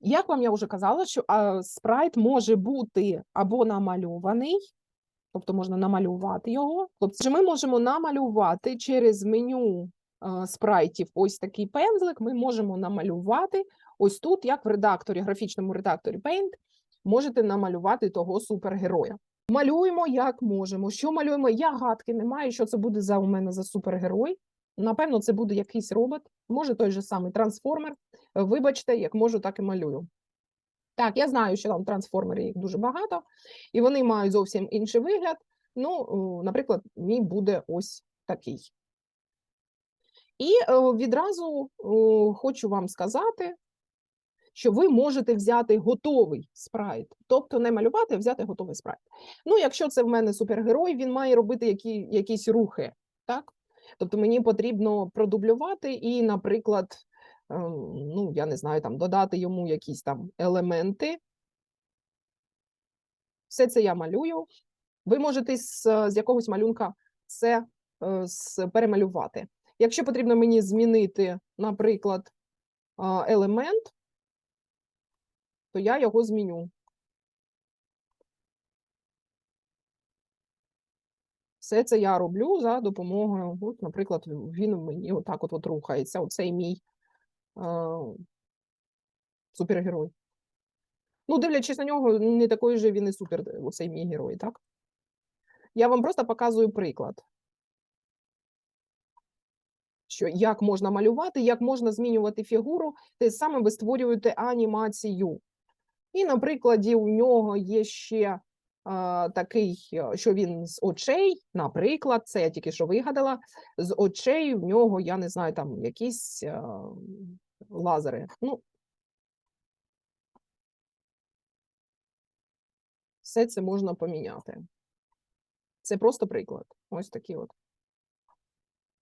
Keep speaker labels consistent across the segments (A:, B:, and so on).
A: Як вам я вже казала, що спрайт може бути або намальований, тобто можна намалювати його. Тобто ми можемо намалювати через меню спрайтів ось такий пензлик, ми можемо намалювати ось тут, як в редакторі, графічному редакторі Paint, можете намалювати того супергероя. Малюємо як можемо. Що малюємо? Я гадки не маю, що це буде за у мене за супергерой. Напевно, це буде якийсь робот, може той же самий трансформер. Вибачте, як можу, так і малюю. Так, я знаю, що там трансформери їх дуже багато, і вони мають зовсім інший вигляд. Ну, наприклад, мій буде ось такий. І е, відразу хочу вам сказати, що ви можете взяти готовий спрайт, тобто не малювати, а взяти готовий спрайт. Ну, якщо це в мене супергерой, він має робити які, якісь рухи, так? Тобто мені потрібно продублювати і, наприклад, ем, ну, я не знаю, там додати йому якісь там елементи. Все це я малюю. Ви можете з, з якогось малюнка це е, з- перемалювати. Якщо потрібно мені змінити, наприклад, елемент, то я його зміню. Все це я роблю за допомогою, от, наприклад, він мені отак от, от рухається, оцей мій е, супергерой. Ну, дивлячись на нього, не такий же він і супер, оцей мій герой, так? Я вам просто показую приклад. Що як можна малювати, як можна змінювати фігуру, те саме ви створюєте анімацію. І на прикладі у нього є ще а, такий, е, що він з очей, наприклад, це я тільки що вигадала, з очей в нього, я не знаю, там якісь лазери. Ну, все це можна поміняти. Це просто приклад. Ось такі от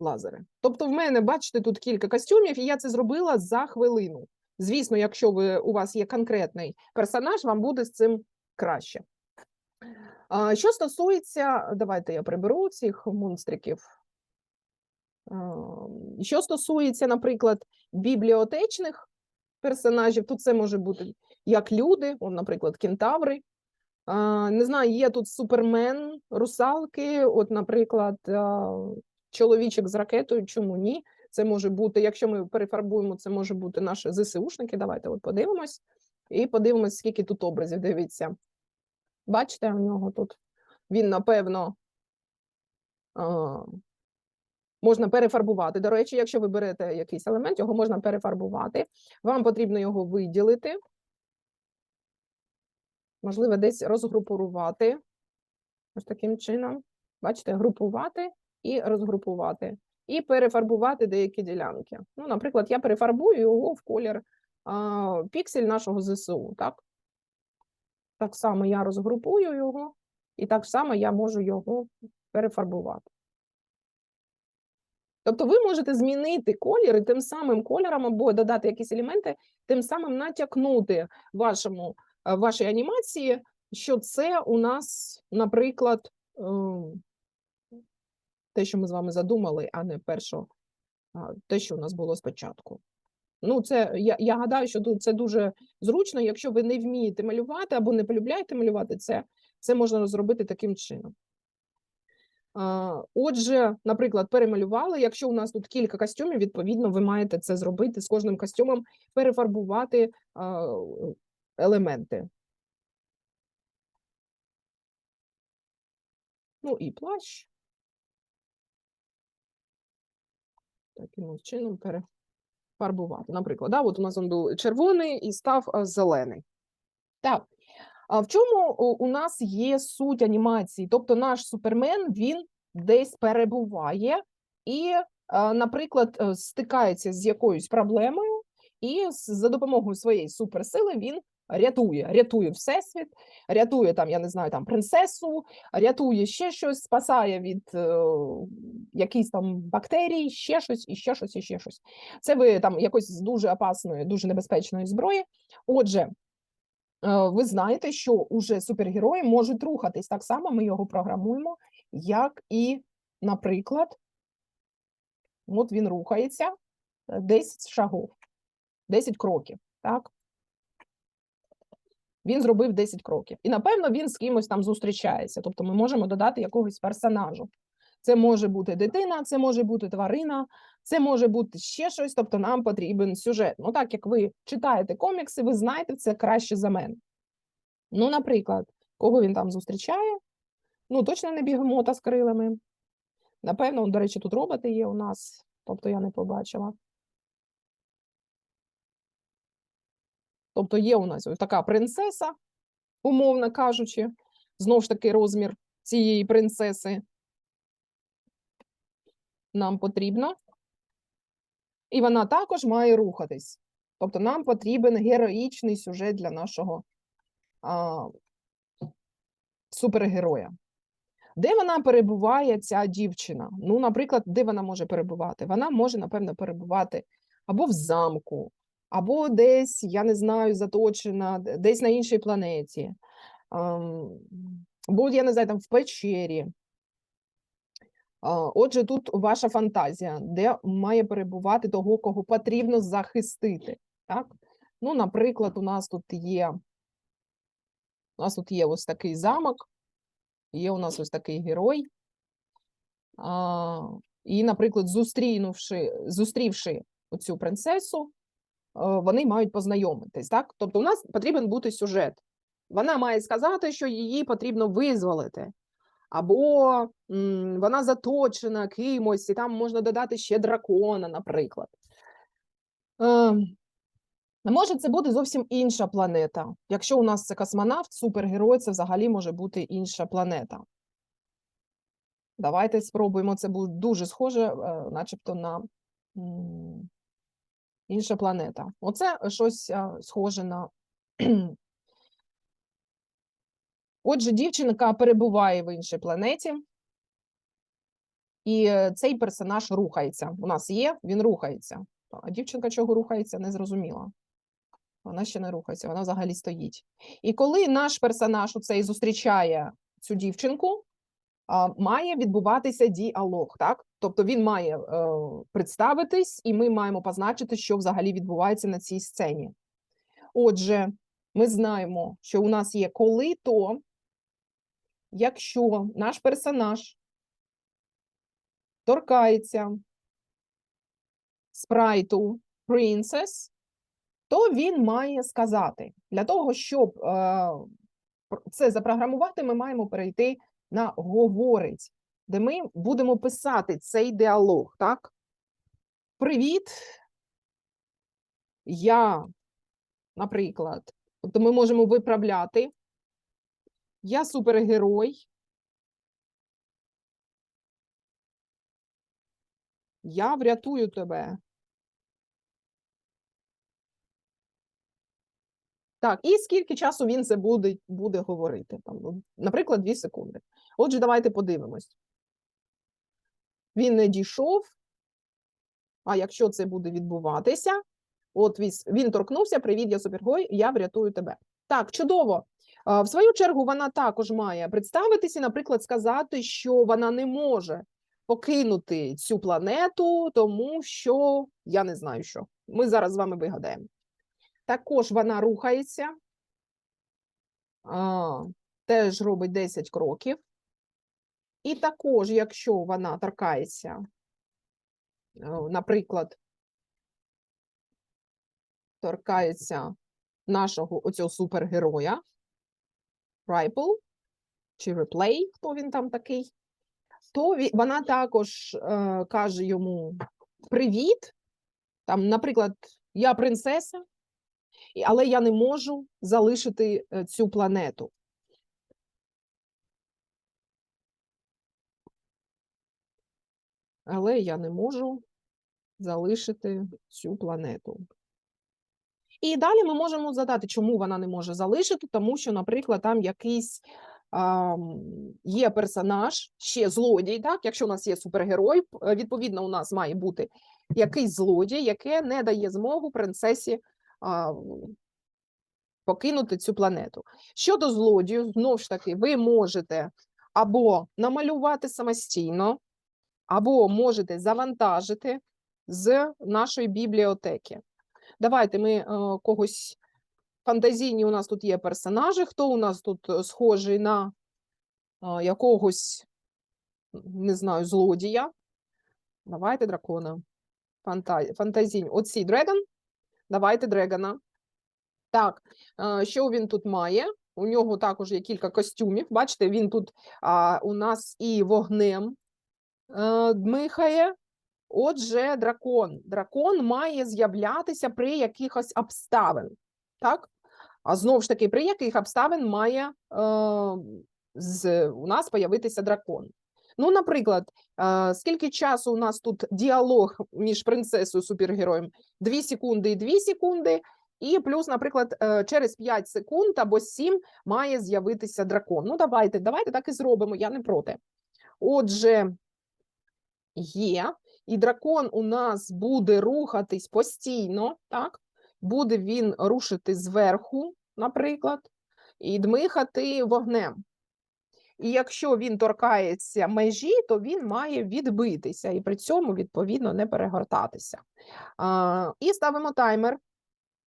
A: лазери. Тобто, в мене, бачите, тут кілька костюмів, і я це зробила за хвилину. Звісно, якщо ви, у вас є конкретний персонаж, вам буде з цим краще. Що стосується, давайте я приберу цих монстриків. Що стосується, наприклад, бібліотечних персонажів, то це може бути як люди, он, наприклад, кентаври. Не знаю, є тут супермен, русалки, от, наприклад, чоловічок з ракетою, чому ні? Це може бути, якщо ми перефарбуємо, це може бути наші ЗСУшники. Давайте от подивимось і подивимось, скільки тут образів. Дивіться. Бачите, у нього тут він, напевно, можна перефарбувати. До речі, якщо ви берете якийсь елемент, його можна перефарбувати. Вам потрібно його виділити. Можливо, десь розгрупувати. Ось таким чином. Бачите, групувати і розгрупувати. І перефарбувати деякі ділянки. Ну, наприклад, я перефарбую його в колір а, піксель нашого ЗСУ. Так? Так само я розгрупую його, і так само я можу його перефарбувати. Тобто ви можете змінити колір і тим самим кольором або додати якісь елементи, тим самим натякнути вашому, е, вашій анімації, що це у нас, наприклад, ем, те, що ми з вами задумали, а не перше, те, що у нас було спочатку. Ну, це я, я гадаю, що це дуже зручно. Якщо ви не вмієте малювати або не полюбляєте малювати, це, це можна зробити таким чином. Отже, наприклад, перемалювали. Якщо у нас тут кілька костюмів, відповідно, ви маєте це зробити з кожним костюмом, перефарбувати елементи. Ну і плащ. Таким чином перефарбувати. Наприклад, да, от у нас він був червоний і став зелений. Так. А в чому у нас є суть анімації? Тобто наш супермен він десь перебуває і, наприклад, е, стикається з якоюсь проблемою, і за допомогою своєї суперсили він рятує, рятує всесвіт, рятує там, я не знаю, там принцесу, рятує ще щось, спасає від е, якихось там бактерій, ще щось, і ще щось, і ще щось. Це ви там якось з дуже опасної, дуже небезпечної зброї. Отже, е, ви знаєте, що уже супергерої можуть рухатись так само. Ми його програмуємо, як і, наприклад, от він рухається е, 10 шагів, 10 кроків. Так? Він зробив 10 кроків. І, напевно, він з кимось там зустрічається. Тобто ми можемо додати якогось персонажу. Це може бути дитина, це може бути тварина, це може бути ще щось. Тобто, нам потрібен сюжет. Ну, так як ви читаєте комікси, ви знаєте це краще за мене. Ну, наприклад, кого він там зустрічає? Ну, точно не бігемота з крилами. Напевно, до речі, тут роботи є у нас, тобто я не побачила. Тобто є у нас ось така принцеса, умовно кажучи, знову ж таки розмір цієї принцеси нам потрібно. І вона також має рухатись. Тобто нам потрібен героїчний сюжет для нашого а, супергероя. Де вона перебуває, ця дівчина? Ну, наприклад, де вона може перебувати? Вона може, напевно, перебувати або в замку, або десь, я не знаю, заточена, десь на іншій планеті, або, я не знаю, там в печері. Отже, тут ваша фантазія, де має перебувати того, кого потрібно захистити. Так? Ну, наприклад, у нас тут є, у нас тут є ось такий замок, є у нас ось такий герой. А, і, наприклад, зустрінувши, зустрівши оцю принцесу, вони мають познайомитись. Так? Тобто, у нас потрібен бути сюжет. Вона має сказати, що її потрібно визволити. Або м, вона заточена кимось, і там можна додати ще дракона, наприклад. Е, може, це буде зовсім інша планета. Якщо у нас це космонавт, супергерой, це взагалі може бути інша планета. Давайте спробуємо. Це буде дуже схоже, е, начебто, на інша планета. Оце щось е, схоже на. Отже, дівчинка перебуває в іншій планеті, і е, цей персонаж рухається. У нас є, він рухається. А дівчинка чого рухається, не зрозуміла. Вона ще не рухається, вона взагалі стоїть. І коли наш персонаж оцей зустрічає цю дівчинку, має відбуватися діалог, так? Тобто він має е, представитись, і ми маємо позначити, що взагалі відбувається на цій сцені. Отже, ми знаємо, що у нас є коли то, якщо наш персонаж торкається спрайту Princess, то він має сказати. Для того, щоб е, це запрограмувати, ми маємо перейти на говорить, де ми будемо писати цей діалог, так? Привіт. Я, наприклад, тобто ми можемо виправляти. Я супергерой. Я врятую тебе. Так, і скільки часу він це буде, буде говорити? Там, ну, наприклад, 2 секунди. Отже, давайте подивимось. Він не дійшов. А якщо це буде відбуватися, от він торкнувся, привіт, я супергерой, я врятую тебе. Так, чудово. В свою чергу, вона також має представитися, наприклад, сказати, що вона не може покинути цю планету, тому що я не знаю що. Ми зараз з вами вигадаємо. Також вона рухається, а, теж робить 10 кроків. І також, якщо вона торкається, е, наприклад, торкається нашого оцього супергероя, Ripple чи Replay, хто він там такий, то вона також е, каже йому привіт. Там, наприклад, я принцеса, але я не можу залишити е, цю планету. Але я не можу залишити цю планету. І далі ми можемо задати, чому вона не може залишити, тому що, наприклад, там якийсь ам, є персонаж, ще злодій, так? Якщо у нас є супергерой, е, відповідно, у нас має бути якийсь злодій, яке не дає змогу принцесі а, покинути цю планету. Щодо злодію, знову ж таки, ви можете або намалювати самостійно, або можете завантажити з нашої бібліотеки. Давайте ми е, когось Фантазійні у нас тут є персонажі. Хто у нас тут е, схожий на а, якогось, не знаю, злодія? Давайте дракона. Фанта... Фантазійні. Оці дрегон. Давайте дрегона. Так, е, що він тут має? У нього також є кілька костюмів. Бачите, він тут а, у нас і вогнем е, дмихає. Отже, дракон. Дракон має з'являтися при якихось обставин. Так? А знову ж таки, при яких обставин має е, з, у нас появитися дракон? Ну, наприклад, е, скільки часу у нас тут діалог між принцесою і супергероєм? 2 секунди і 2 секунди. І плюс, наприклад, е, через 5 секунд або 7 має з'явитися дракон. Ну, давайте, давайте так і зробимо, я не проти. Отже, є, і дракон у нас буде рухатись постійно, так? Буде він рушити зверху, наприклад, і дмихати вогнем. І якщо він торкається межі, то він має відбитися і при цьому, відповідно, не перегортатися. А, і ставимо таймер.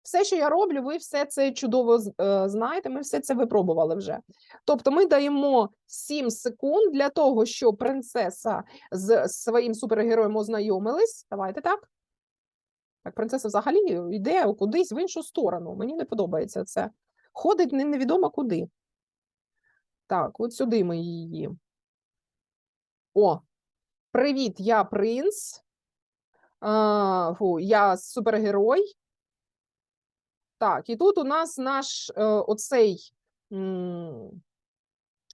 A: Все, що я роблю, ви все це чудово е, знаєте, ми все це випробували вже. Тобто ми даємо 7 секунд для того, щоб принцеса з своїм супергероєм ознайомились. Давайте так. Так, принцеса взагалі йде кудись в іншу сторону. Мені не подобається це. Ходить невідомо куди. Так, от сюди ми її. О, привіт, я принц. А, фу, я супергерой. Так, і тут у нас наш е, оцей м,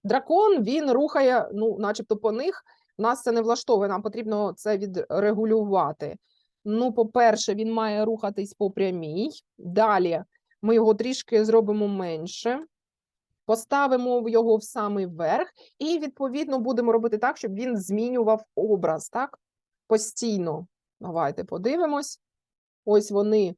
A: дракон, він рухає, ну, начебто по них. Нас це не влаштовує, нам потрібно це відрегулювати. Ну, по-перше, він має рухатись по прямій. Далі ми його трішки зробимо менше. Поставимо його в самий верх, і, відповідно, будемо робити так, щоб він змінював образ, так? Постійно. Давайте подивимось. Ось вони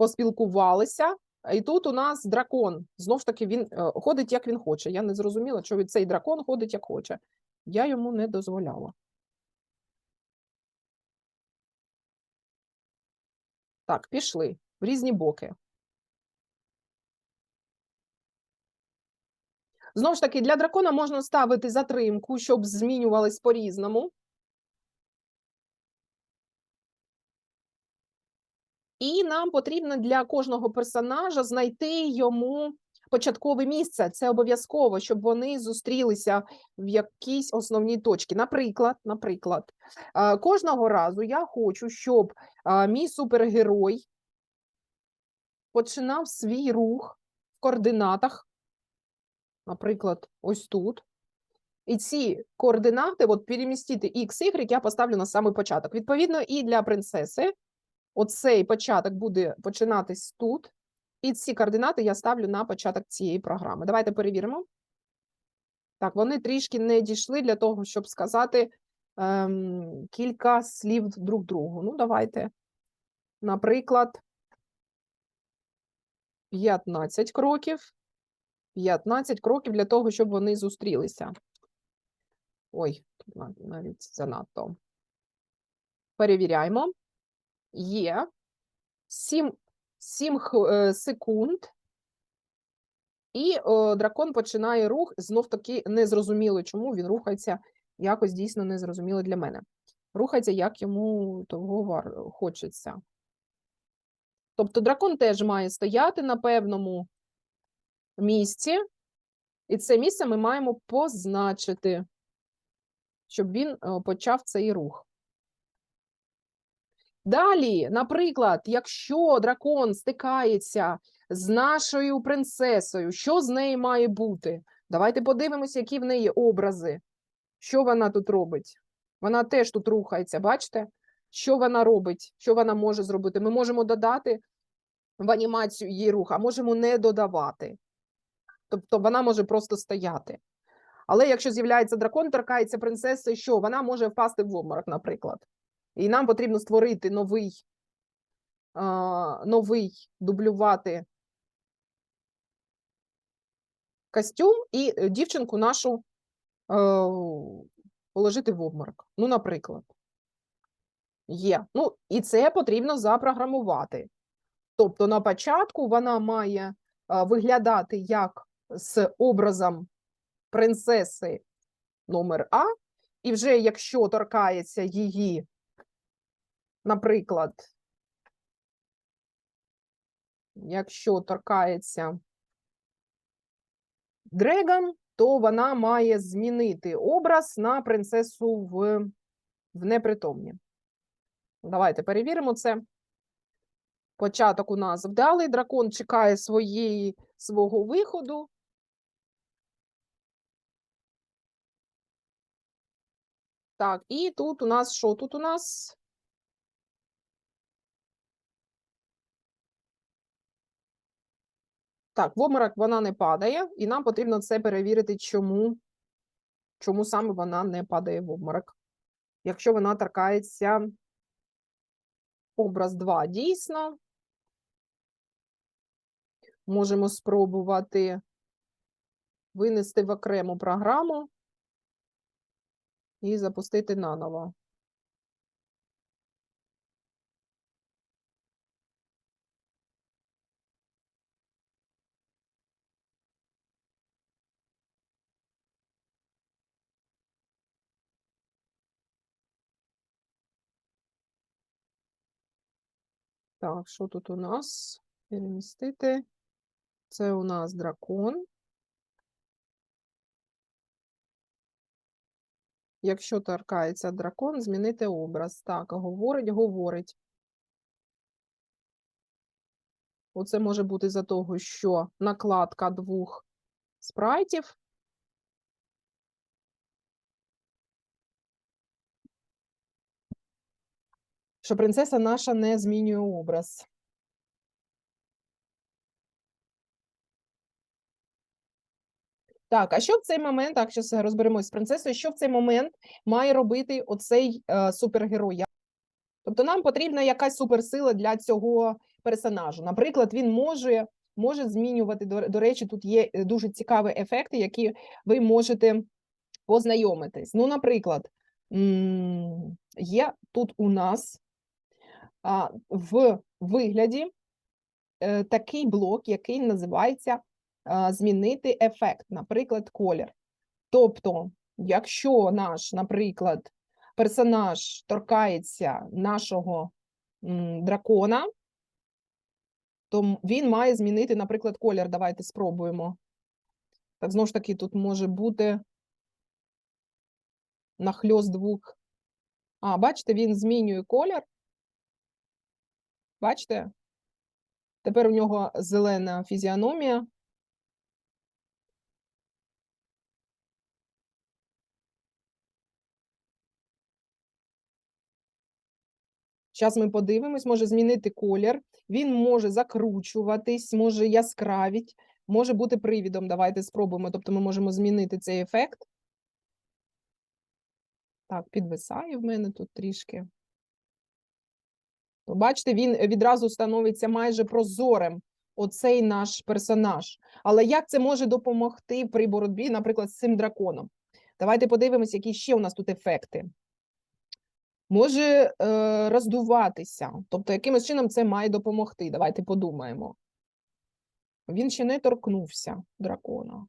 A: поспілкувалися. І тут у нас дракон. Знов ж таки, він е, ходить, як він хоче. Я не зрозуміла, що цей дракон ходить, як хоче. Я йому не дозволяла. Так, пішли в різні боки. Знову ж таки, для дракона можна ставити затримку, щоб змінювались по-різному. І нам потрібно для кожного персонажа знайти йому початкове місце. Це обов'язково, щоб вони зустрілися в якійсь основній точці. Наприклад, наприклад, кожного разу я хочу, щоб мій супергерой починав свій рух в координатах, наприклад, ось тут. І ці координати, от перемістити X, Y, я поставлю на самий початок. Відповідно, і для принцеси оцей початок буде починатись тут, і ці координати я ставлю на початок цієї програми. Давайте перевіримо. Так, вони трішки не дійшли для того, щоб сказати ем, кілька слів друг другу. Ну, давайте, наприклад, 15 кроків. 15 кроків для того, щоб вони зустрілися. Ой, тут навіть занадто. Перевіряємо. Є 7, 7 секунд. І о, дракон починає рух. Знов таки незрозуміло, чому він рухається якось дійсно незрозуміло для мене. Рухається, як йому того хочеться. Тобто дракон теж має стояти на певному місці, і це місце ми маємо позначити, щоб він е, почав цей рух. Далі, наприклад, якщо дракон стикається з нашою принцесою, що з нею має бути? Давайте подивимося, які в неї образи. Що вона тут робить? Вона теж тут рухається, бачите? Що вона робить? Що вона може зробити? Ми можемо додати в анімацію її рух, а можемо не додавати. Тобто вона може просто стояти. Але якщо з'являється дракон, торкається принцеси, що вона може впасти в обморок, наприклад. І нам потрібно створити новий, новий дублювати костюм і е, дівчинку нашу е, положити в обморок. Ну, наприклад. Є. Ну, і це потрібно запрограмувати. Тобто на початку вона має виглядати як з образом принцеси номер А, і вже якщо торкається її, наприклад, якщо торкається Дрегон, то вона має змінити образ на принцесу в, в непритомні. Давайте перевіримо це. Початок у нас вдалий. Дракон чекає своєї, свого виходу. Так, і тут у нас що? Тут у нас Так, в обморок вона не падає, і нам потрібно це перевірити, чому, чому саме вона не падає в обморок. Якщо вона торкається образ 2 дійсно, можемо спробувати винести в окрему програму і запустити наново. Так, що тут у нас? Перемістити. Це у нас дракон. Якщо торкається дракон, змінити образ. Так, говорить, говорить. Оце може бути за того, що накладка двох спрайтів. Що принцеса наша не змінює образ. Так, а що в цей момент, так, зараз розберемось з принцесою, що в цей момент має робити оцей е, супергерой? Тобто нам потрібна якась суперсила для цього персонажу. Наприклад, він може, може змінювати, до, до речі, тут є е, дуже цікаві ефекти, які ви можете познайомитись. Ну, наприклад, є тут у нас в вигляді е, такий блок, який називається змінити ефект, наприклад, колір. Тобто, якщо наш, наприклад, персонаж торкається нашого дракона, то він має змінити, наприклад, колір. Давайте спробуємо. Так, знову ж таки, тут може бути нахльост двох. А, бачите, він змінює колір. Бачите? Тепер у нього зелена фізіономія. Зараз ми подивимось, може змінити колір. Він може закручуватись, може яскравіть, може бути привідом. Давайте спробуємо. Тобто ми можемо змінити цей ефект. Так, підвисає в мене тут трішки. Бачите, він відразу становиться майже прозорим, оцей наш персонаж. Але як це може допомогти при боротьбі, наприклад, з цим драконом? Давайте подивимось, які ще у нас тут ефекти. Може е, роздуватися, тобто якимось чином це має допомогти. Давайте подумаємо. Він ще не торкнувся дракона.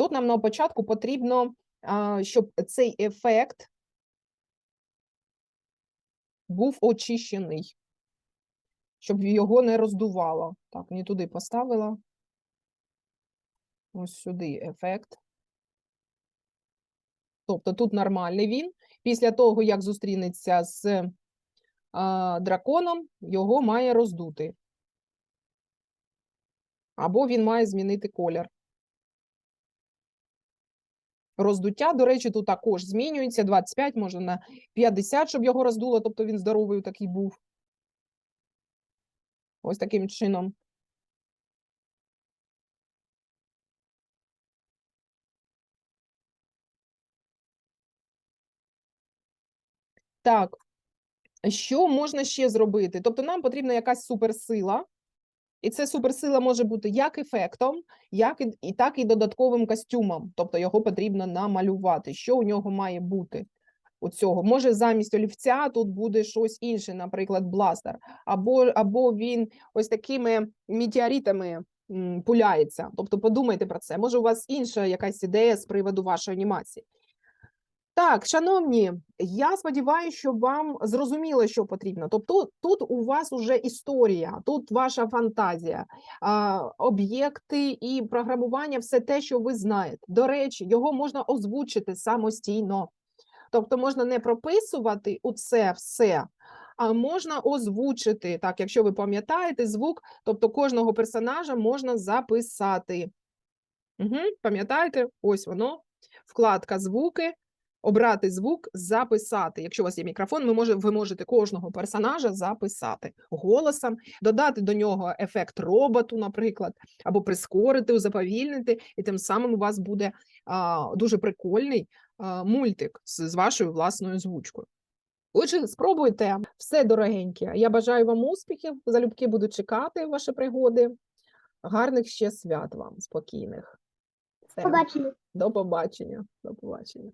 A: Тут нам на початку потрібно, щоб цей ефект був очищений, щоб його не роздувало. Так, не туди поставила. Ось сюди ефект. Тобто тут нормальний він. Після того, як зустрінеться з а, драконом, його має роздути. Або він має змінити колір. Роздуття, до речі, тут також змінюється 25, може на 50, щоб його роздуло, тобто він здоровий такий був. Ось таким чином. Так, що можна ще зробити? Тобто нам потрібна якась суперсила, і ця суперсила може бути як ефектом, як і, так і додатковим костюмом. Тобто його потрібно намалювати. Що у нього має бути? У цього може замість олівця тут буде щось інше, наприклад, бластер, або, або він ось такими метеоритами пуляється. Тобто подумайте про це. Може, у вас інша якась ідея з приводу вашої анімації. Так, шановні, я сподіваюся, що вам зрозуміло, що потрібно. Тобто, тут у вас уже історія, тут ваша фантазія, об'єкти і програмування, все те, що ви знаєте. До речі, його можна озвучити самостійно. Тобто можна не прописувати у це все, а можна озвучити. Так, якщо ви пам'ятаєте звук, тобто кожного персонажа можна записати. Угу, пам'ятаєте? Ось воно. Вкладка звуки. Обрати звук, записати. Якщо у вас є мікрофон, ви, може, ви можете кожного персонажа записати голосом, додати до нього ефект роботу, наприклад, або прискорити, заповільнити, і тим самим у вас буде а, дуже прикольний а, мультик з, з вашою власною звучкою. Отже, спробуйте все дорогеньке. Я бажаю вам успіхів. Залюбки буду чекати ваші пригоди. Гарних ще свят вам, спокійних. Все.
B: Побачення.
A: До побачення. До побачення.